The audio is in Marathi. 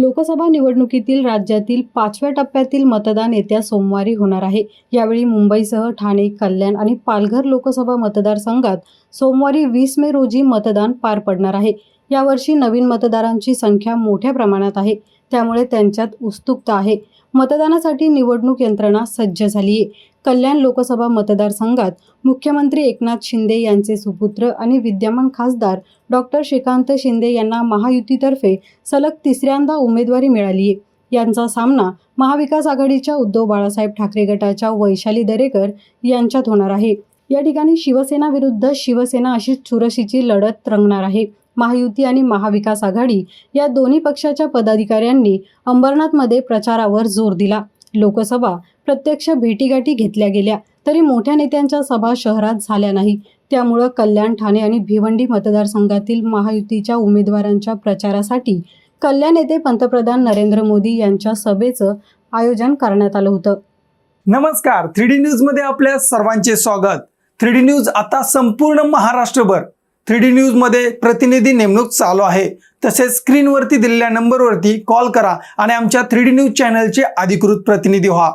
लोकसभा निवडणुकीतील राज्यातील पाचव्या टप्प्यातील मतदान येत्या सोमवारी होणार आहे. यावेळी मुंबईसह ठाणे कल्याण आणि पालघर लोकसभा मतदारसंघात सोमवारी वीस मे रोजी मतदान पार पडणार आहे. यावर्षी नवीन मतदारांची संख्या मोठ्या प्रमाणात आहे. त्यामुळे त्यांच्यात उत्सुकता आहे. मतदानासाठी निवडणूक यंत्रणा सज्ज झाली आहे कल्याण लोकसभा मतदारसंघात मुख्यमंत्री एकनाथ शिंदे यांचे सुपुत्र आणि विद्यमान खासदार डॉक्टर श्रीकांत शिंदे यांना महायुतीतर्फे सलग तिसऱ्यांदा उमेदवारी मिळाली. आहे यांचा सामना महाविकास आघाडीच्या उद्धव बाळासाहेब ठाकरे गटाच्या वैशाली दरेकर यांच्यात होणार आहे. या ठिकाणी शिवसेना विरुद्ध शिवसेना अशी चुरशीची लढत रंगणार आहे. महायुती आणि महाविकास आघाडी या दोन्ही पक्षाच्या पदाधिकाऱ्यांनी अंबरनाथमध्ये प्रचारावर जोर दिला. लोकसभा प्रत्यक्ष भेटीगाठी घेतल्या गेल्या. तरी मोठ्या नेत्यांच्या सभा शहरात झाल्या नाही. त्यामुळं कल्याण ठाणे आणि भिवंडी मतदारसंघातील महायुतीच्या उमेदवारांच्या प्रचारासाठी कल्याण येथे पंतप्रधान नरेंद्र मोदी यांच्या सभेचं आयोजन करण्यात आलं होतं. नमस्कार. थ्री डी न्यूजमध्ये आपल्या सर्वांचे स्वागत. थ्री डी न्यूज आता संपूर्ण महाराष्ट्रभर. थ्री डी न्यूजमध्ये प्रतिनिधी नेमणूक चालू आहे. तसेच स्क्रीनवरती दिलेल्या नंबरवरती कॉल करा आणि आमच्या थ्री डी न्यूज चॅनलचे अधिकृत प्रतिनिधी व्हा.